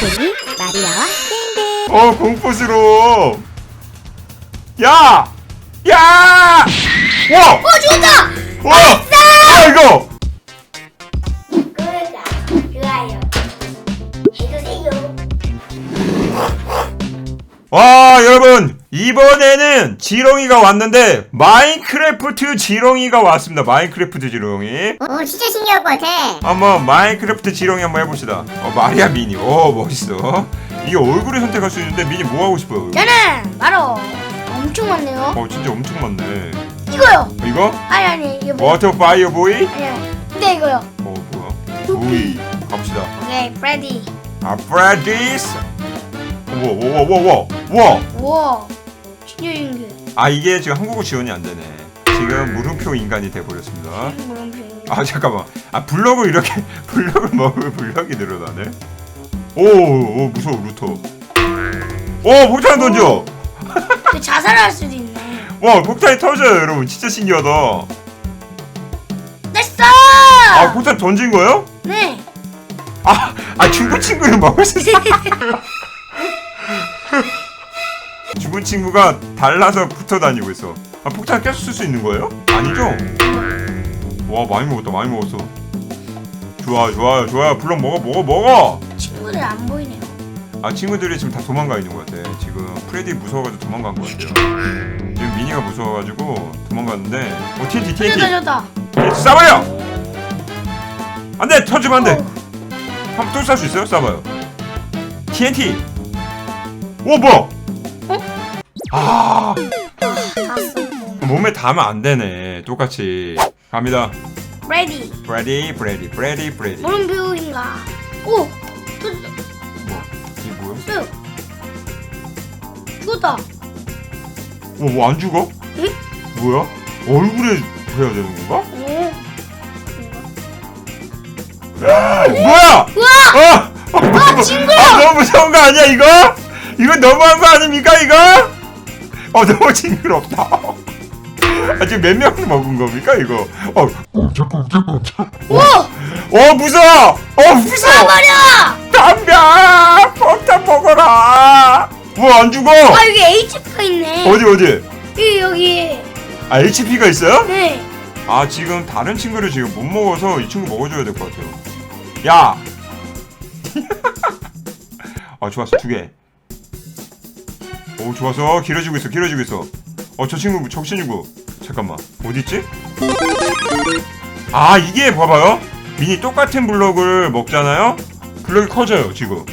곰돌이 마리아와 땡땡 어 공포스러워 야! 야! 와! 어 죽었다! 와! 아 이거! 와 여러분 이번에는 지렁이가 왔는데 마인크래프트 지렁이가 왔습니다 마인크래프트 지렁이 오 진짜 신기할 것 같아 한번 마인크래프트 지렁이 한번 해봅시다 어 마리아 미니 오 멋있어 이게 얼굴을 선택할 수 있는데 미니 뭐 하고 싶어요? 저는 바로 엄청 많네요. 어 진짜 엄청 많네 이거요. 이거? 아니 아니 이거 뭐? 워터 파이어 보이? 아니요. 근데 이거요. 어 뭐야? 보이 가봅시다 오케이 프레디. 아 프레디스 와와와와와 우와. 신유인규. 아 이게 지금 한국어 지원이 안 되네 지금 물음표 인간이 돼버렸습니다. 아 잠깐만 아 블럭을 이렇게 블럭을 먹으면 블럭이 늘어나네 오, 오 무서워 루터 오 폭탄 던져 그 자살할 수도 있네. 와 폭탄이 터져요 여러분 진짜 신기하다 됐어. 아 폭탄 던진 거예요? 네. 아, 아 중국 친구를 먹을 수 있어 친구가 달라서 붙어 다니고 있어 아 폭탄 계속 쓸 수 있는 거예요? 아니죠? 와 많이 먹었다 많이 먹었어 좋아 좋아요 좋아요 블럭 먹어 먹어 먹어 친구들 안 보이네요. 아 친구들이 지금 다 도망가 있는 것 같아. 지금 프레디 무서워가지고 도망간 것 같아요. 지금 미니가 무서워가지고 도망갔는데 어 TNT TNT. TNT 쏴버려! 안돼 터지면 안돼. 한번 또 쏴 수 있어요? 쏴봐요. TNT. 오 뭐? 아 갔어. 몸에 닿으면 안 되네. 똑같이 갑니다. 프레디. 프레디 프레디 프레디 프레디. 물음표인가. 오. 터졌어. 뭐 이게 뭐야? 쓱. 죽었다. 어 뭐 안 죽어? 응? 뭐야? 얼굴에 해야 되는 건가? 오. 뭐야? 우와. 어! 아, 친구야! 아, 너무 무서운 거 아니야, 이거? 이거 너무한 거 아닙니까, 이거? 어, 너무 징그럽다. 아, 지금 몇명 먹은 겁니까, 이거? 어, 오. 어, 무서워! 어, 무서워! 버려. 담배! 폭탄 먹어라! 뭐, 안 죽어? 아 여기 HP가 있네. 어디, 어디? 여기 여기. 아, HP가 있어요? 네. 아, 지금 다른 친구를 지금 못 먹어서 이 친구 먹어줘야 될 것 같아요. 야! 아, 좋았어, 두 개. 오, 좋았어. 길어지고 있어, 길어지고 있어. 어, 저 친구, 저 친구. 잠깐만. 어딨지? 아, 이게 봐봐요. 미니 똑같은 블럭을 먹잖아요? 블럭이 커져요, 지금.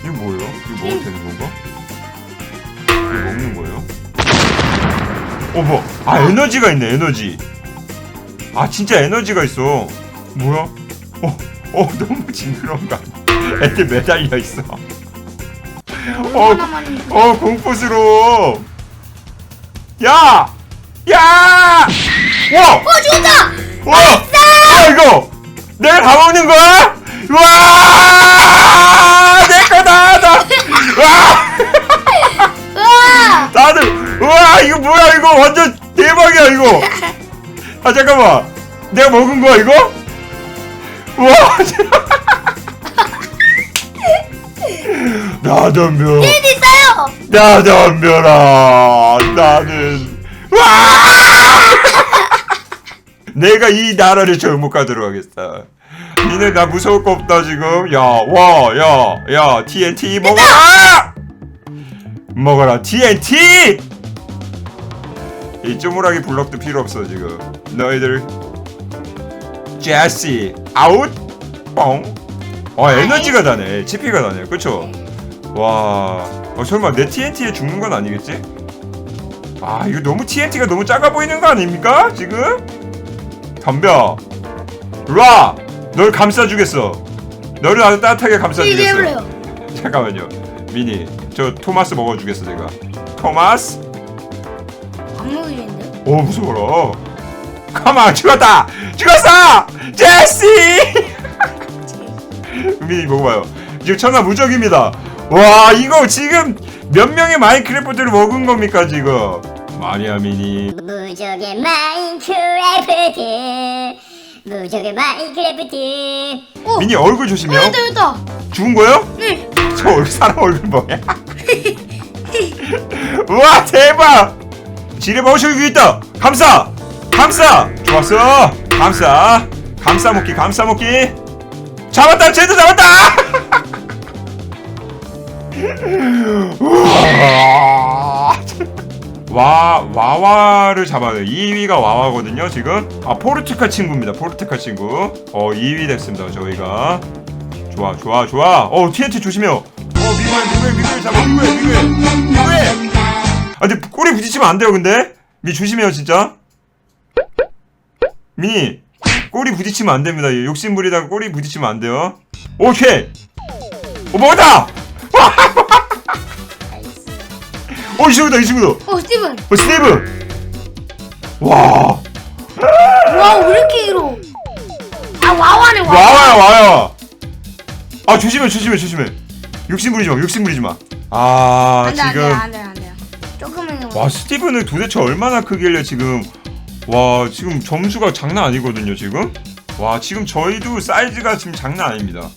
이게 뭐예요? 이거 먹어도 되는 건가? 이거 먹는 거예요? 어, 뭐. 아, 에너지가 있네, 에너지. 아, 진짜 에너지가 있어. 뭐야? 어, 어, 너무 징그러운 거 아니야? 애들 매달려 있어. 어. 어, 공포스러워. 야! 야! 와! 어 죽었다. 와! 아, 이거! 내가 다 먹는 거야? 와! 내 거다! 나! 와! 우와. 다들 우와 이거 뭐야 이거 완전 대박이야 이거 아 잠깐만 내가 먹은 거야 이거 우와 나 덤벼 일 있어요. 나 덤벼라 나는. 와! 내가 이 나라를 정복하도록 하겠다. 니네 나 무서울 거 없다 지금. 야와야야 TNT 먹어라! 먹어라 TNT 이 쪼무라기 블럭도 필요 없어 지금. 너희들. 제시 아웃 뻥어 에너지가 다네. GP가 다네. 그쵸 와. 어, 설마 내 TNT에 죽는 건 아니겠지? 아 이거 너무 TNT가 너무 작아 보이는 거 아닙니까 지금? 덤벼 라! 널 감싸주겠어. 너를 아주 따뜻하게 감싸주겠어. 잠깐만요. 미니 저 토마스 먹어주겠어 제가. 토마스? 안 먹이는데. 오 무서워라. 가만 죽었다! 죽었어! 제시! 미니 먹어봐요. 지금 천하 무적입니다 와 이거 지금 몇 명의 마인크래프트를 먹은 겁니까 지금 마리아 미니 무적의 마인크래프트 무적의 마인크래프트 오. 미니 얼굴 조심해요 어, 여기다 여기다. 죽은 거예요? 네. 저 얼굴 사람 얼굴 뭐야? 우와 대박! 지뢰 먹으시고 여기 있다. 감사, 감사. 좋았어. 감사, 감사 먹기, 감사 먹기. 잡았다, 쟤도 잡았다. 우와. 와 와와를 잡아요. 2위가 와와거든요 지금. 아 포르투갈 친구입니다. 포르투갈 친구. 어 2위 됐습니다 저희가. 좋아 좋아 좋아. 어 TNT 조심해요. 어 미국에 미국에 미국에 잡아 미국에 미국에 미국에. 아 근데 꼬리 부딪히면 안 돼요 근데. 미 조심해요 진짜. 미 꼬리 부딪히면 안 됩니다. 욕심 부리다가 꼬리 부딪히면 안 돼요. 오케이. 어 먹었다. 어 이 친구다 이 친구다. 어 스티븐. 어 스티브. 와. 와왜 이렇게 길어? 아 와와네 와와. 와와야 와야. 아 조심해 조심해 조심해. 욕심 부리지 마 욕심 부리지 마. 아 안돼 안돼 지금 안돼 안돼. 조금은 와 스티브는 도대체 얼마나 크길래 지금 와 지금 점수가 장난 아니거든요 지금. 와 지금 저희도 사이즈가 지금 장난 아닙니다.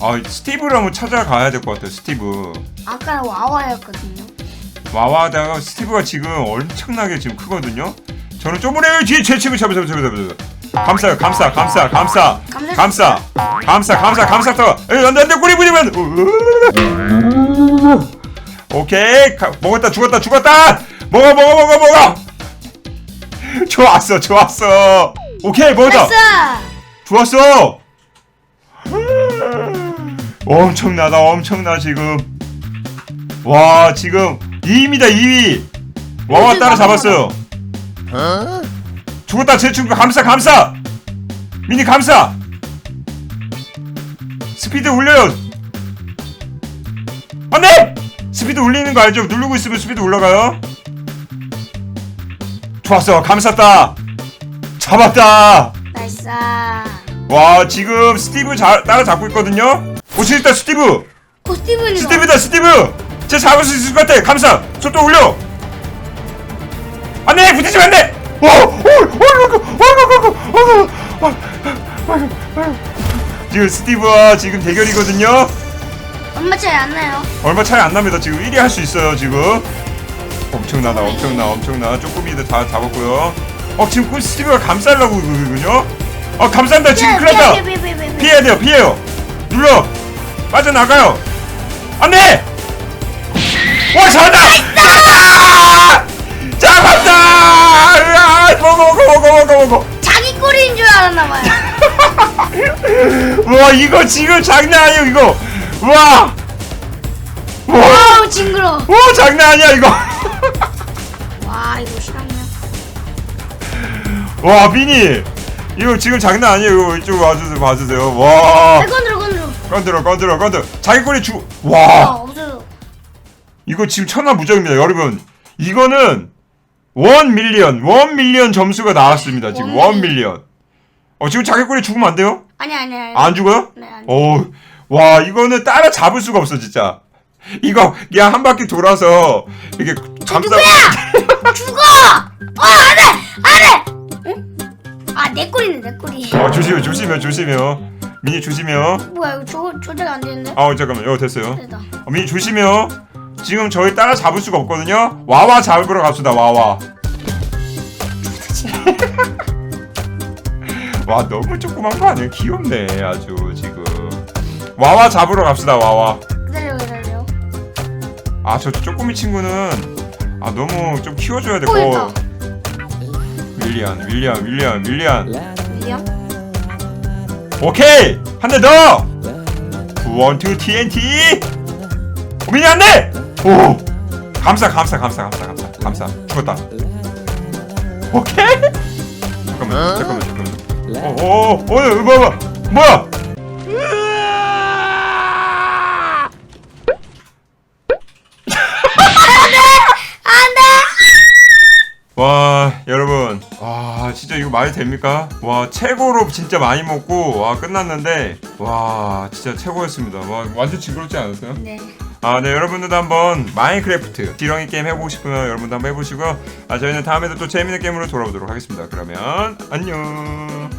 아 스티브를 한번 찾아가야 될 것 같아요 스티브. 아까 와와였거든요. 와와다가 스티브가 지금 엄청나게 지금 크거든요. 저는 쪼무레 뒤에 제 친구 잡아 잡아 잡아 잡아. 감사 감사 감사 감사 감사 감사 감사 더. 에이 안돼 안돼 꼬리 부리면. 오케이 가, 먹었다 죽었다 죽었다. 먹어 먹어 먹어 먹어. 좋았어 좋았어. 오케이 먹었다. 됐어. 좋았어. 엄청나다 엄청나 지금. 와 지금 2위입니다 2위. 와와 따라 잡았어요. 죽었다 제 친구 감사 감사. 미니 감사. 스피드 올려요. 안돼. 스피드 올리는 거 알죠? 누르고 있으면 스피드 올라가요. 좋았어 감쌌다. 잡았다. 나이스. 와 지금 스티브 자, 따라잡고 있거든요 오 진짜 스티브 어 스티븐이. 스티브다 스티브 쟤 잡을 수 있을 것 같아 감사 속도 올려 안돼 부딪히면 안돼 지금 스티브와 지금 대결이거든요 엄마 차이 안 나요. 얼마 차이 안 납니다 지금 1위 할 수 있어요 지금 엄청나다 엄청나 엄청나 쪼꼬미들 다 잡았고요 어 지금 그 스티브가 감싸려고 그러군요 어 감싼다 지금 큰일 났다 피해 피해 피해 피해. 피해야 돼요 피해요 눌러 빠져나가요. 안돼! 와 잡았다! 아! 잡았다! 먹어 먹어 먹어 먹어 먹어 자기 꼴인 줄 알았나 봐요. 와 이거 지금 장난 아니에요 이거. 와. 와, 와우 징그러. 와 장난 아니야 이거. 와 이거 싫었네. 와 비니. 이거 지금 장난 아니에요 이거. 이쪽 와주세요 봐주세요. 와. 아, 건드려 건드려. 건드려 건드려 자기 꼬리 아 주와 없어요. 이거 지금 천하무적입니다 여러분 이거는 원 밀리언 원 밀리언 점수가 나왔습니다 지금 원 원 밀리언 어 지금 자기 꼬리 죽으면 안 돼요? 아니 아니 아니. 안 죽어요? 네 아니. 어, 와 이거는 따라 잡을 수가 없어 진짜 이거 그냥 한 바퀴 돌아서 이게 감싸 죽어. 어 안돼 안돼. 응? 아 내 꼴이네 내 꼴이. 어 조심해 조심해 조심해요 미니 조심해요 뭐야 이거 조 조작 안 되는데? 아 잠깐만 요 됐어요 됐다. 어, 미니 조심해요 지금 저희 따라 잡을 수가 없거든요 와와 잡으러 갑시다 와와 와 너무 조그만 거 아니에요 귀엽네 아주 지금 와와 잡으러 갑시다 와와 기다려 기다려. 아저 쪼꼬미 친구는 아 너무 좀 키워줘야 돼. 어. 윌리안, 윌리안, 윌리안, 윌리안. 윌리엄? 오케이 한 대 더. 원투 TNT. 어, 미니 안 돼. 오. 감사, 감사, 감사, 감사, 감사, 감사. 죽었다. 오케이. 잠깐만, 잠깐만, 잠깐만. 어, 어, 어, 어, 뭐야, 뭐야, 뭐야? 말이 됩니까? 와 최고로 진짜 많이 먹고 와 끝났는데 와 진짜 최고였습니다 와 완전 징그럽지 않았어요? 네. 아 네 여러분들도 한번 마인크래프트 지렁이 게임 해보고 싶으면 여러분도 한번 해보시고요 아 저희는 다음에도 또 재밌는 게임으로 돌아오도록 하겠습니다 그러면 안녕